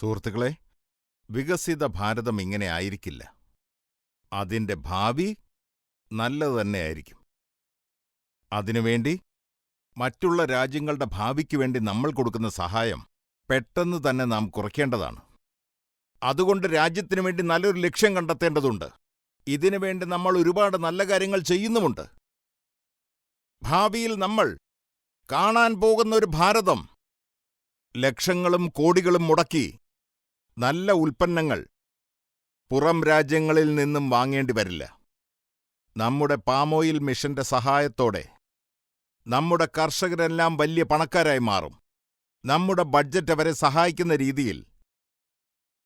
സുഹൃത്തുക്കളെ വികസിത ഭാരതം ഇങ്ങനെ ആയിരിക്കില്ല. അതിന്റെ ഭാവി നല്ലത് തന്നെയായിരിക്കും അതിനുവേണ്ടി മറ്റുള്ള രാജ്യങ്ങളുടെ ഭാവിക്ക് വേണ്ടി നമ്മൾ കൊടുക്കുന്ന സഹായം പെട്ടെന്ന് തന്നെ നാം കുറയ്ക്കേണ്ടതാണ്. അതുകൊണ്ട് രാജ്യത്തിനു വേണ്ടി നല്ലൊരു ലക്ഷ്യം കണ്ടെത്തേണ്ടതുണ്ട്. ഇതിനുവേണ്ടി നമ്മൾ ഒരുപാട് നല്ല കാര്യങ്ങൾ ചെയ്യുന്നുമുണ്ട്. ഭാവിയിൽ നമ്മൾ കാണാൻ പോകുന്ന ഒരു ഭാരതം ലക്ഷങ്ങളും കോടികളും മുടക്കി നല്ല ഉൽപ്പന്നങ്ങൾ പുറം രാജ്യങ്ങളിൽ നിന്നും വാങ്ങേണ്ടി വരില്ല. നമ്മുടെ പാമോയിൽ മിഷന്റെ സഹായത്തോടെ നമ്മുടെ കർഷകരെല്ലാം വലിയ പണക്കാരായി മാറും. നമ്മുടെ ബഡ്ജറ്റ് അവരെ സഹായിക്കുന്ന രീതിയിൽ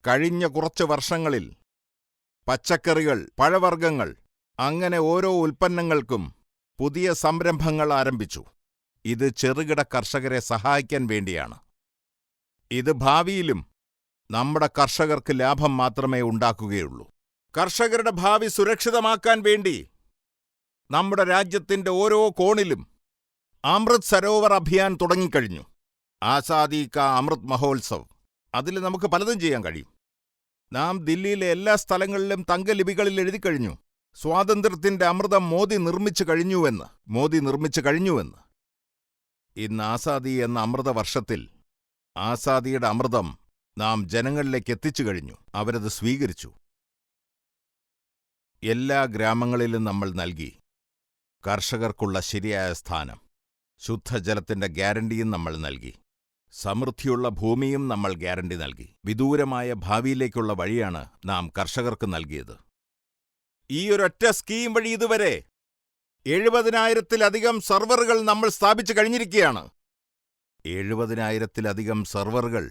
കഴിഞ്ഞ കുറച്ച് വർഷങ്ങളിൽ പച്ചക്കറികൾ പഴവർഗങ്ങൾ അങ്ങനെ ഓരോ ഉൽപ്പന്നങ്ങൾക്കും പുതിയ സംരംഭങ്ങൾ ആരംഭിച്ചു. ഇത് ചെറുകിട കർഷകരെ സഹായിക്കാൻ വേണ്ടിയാണ്. ഇത് ഭാവിയിലും നമ്മുടെ കർഷകർക്ക് ലാഭം മാത്രമേ ഉണ്ടാക്കുകയുള്ളൂ. കർഷകരുടെ ഭാവി സുരക്ഷിതമാക്കാൻ വേണ്ടി നമ്മുടെ രാജ്യത്തിന്റെ ഓരോ കോണിലും അമൃത് സരോവർ അഭിയാൻ തുടങ്ങിക്കഴിഞ്ഞു. ആസാദി കാ അമൃത് മഹോത്സവ്. അതിൽ നമുക്ക് പലതും ചെയ്യാൻ കഴിയും. നാം ദില്ലിയിലെ എല്ലാ സ്ഥലങ്ങളിലും തങ്കലിപികളിൽ എഴുതിക്കഴിഞ്ഞു. സ്വാതന്ത്ര്യത്തിന്റെ അമൃതം മോദി നിർമ്മിച്ചു കഴിഞ്ഞുവെന്ന്. മോദി നിർമ്മിച്ചു കഴിഞ്ഞുവെന്ന്. ഇന്ന് ആസാദി എന്ന അമൃത വർഷത്തിൽ ആസാദിയുടെ അമൃതം നാം ജനങ്ങളിലേക്ക് എത്തിച്ചു കഴിഞ്ഞു. അവരത് സ്വീകരിച്ചു. എല്ലാ ഗ്രാമങ്ങളിലും നമ്മൾ നൽകി കർഷകർക്കുള്ള ശരിയായ സ്ഥാനം. ശുദ്ധജലത്തിന്റെ ഗ്യാരണ്ടിയും നമ്മൾ നൽകി. സമൃദ്ധിയുള്ള ഭൂമിയും നമ്മൾ ഗ്യാരണ്ടി നൽകി. വിദൂരമായ ഭാവിയിലേക്കുള്ള വഴിയാണ് നാം കർഷകർക്ക് നൽകിയത്. ഈ ഒരൊറ്റ സ്കീം വഴി ഇതുവരെ എഴുപതിനായിരത്തിലധികം സെർവറുകൾ നമ്മൾ സ്ഥാപിച്ചു കഴിഞ്ഞിരിക്കുകയാണ്. എഴുപതിനായിരത്തിലധികം സെർവറുകൾ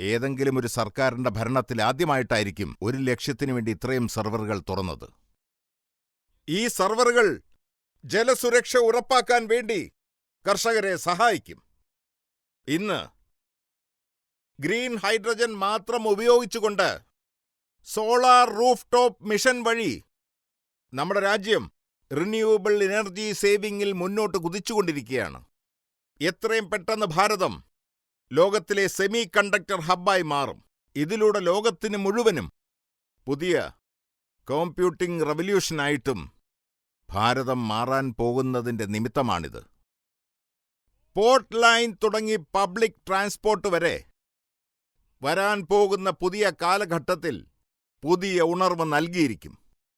ഏതെങ്കിലും ഒരു സർക്കാരിന്റെ ഭരണത്തിൽ ആദ്യമായിട്ടായിരിക്കും ഒരു ലക്ഷ്യത്തിനു വേണ്ടി ഇത്രയും സെർവറുകൾ തുറന്നത്. ഈ സെർവറുകൾ ജലസുരക്ഷ ഉറപ്പാക്കാൻ വേണ്ടി കർഷകരെ സഹായിക്കും. ഇന്ന് ഗ്രീൻ ഹൈഡ്രജൻ മാത്രം ഉപയോഗിച്ചുകൊണ്ട് സോളാർ റൂഫ് ടോപ്പ് മിഷൻ വഴി നമ്മുടെ രാജ്യം റിന്യൂവബിൾ എനർജി സേവിങ്ങിൽ മുന്നോട്ട് കുതിച്ചുകൊണ്ടിരിക്കുകയാണ്. എത്രയും പെട്ടെന്ന് ഭാരതം ലോകത്തിലെ സെമി കണ്ടക്ടർ ഹബ്ബായി മാറും. ഇതിലൂടെ ലോകത്തിന് മുഴുവനും പുതിയ കോമ്പ്യൂട്ടിംഗ് റവല്യൂഷനായിട്ടും ഭാരതം മാറാൻ പോകുന്നതിന്റെ നിമിത്തമാണിത്. പോർട്ട് ലൈൻ തുടങ്ങി പബ്ലിക് ട്രാൻസ്പോർട്ട് വരെ വരാൻ പോകുന്ന പുതിയ കാലഘട്ടത്തിൽ പുതിയ ഉണർവ് നൽകിയിരിക്കും.